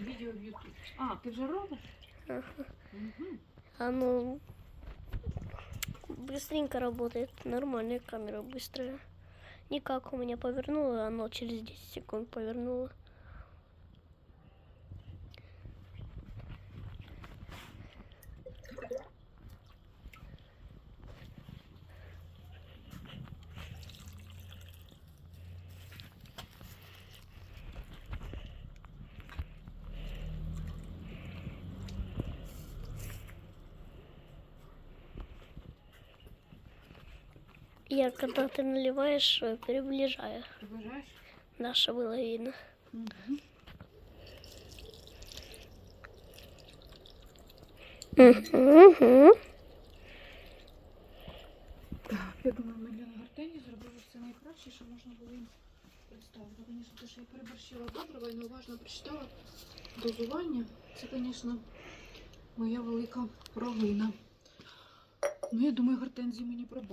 Відео в Ютуб. А, ти вже робиш? Ага. Угу. Оно быстренько работает. Нормальная камера быстрая. Никак у меня повернуло, оно через 10 секунд повернуло. Я когда ты наливаешь, э, приближаю. Приближаєш? Наша было видно. Угу. Угу. Так, я думаю, ми для нагортені зробили все найкраще, що можна було їм представити. Звісно, те, що я переборщила добре, і неуважно прочитала дозування. Це, звісно, моя велика провина. Ну, я думаю, гортензії мені пробує.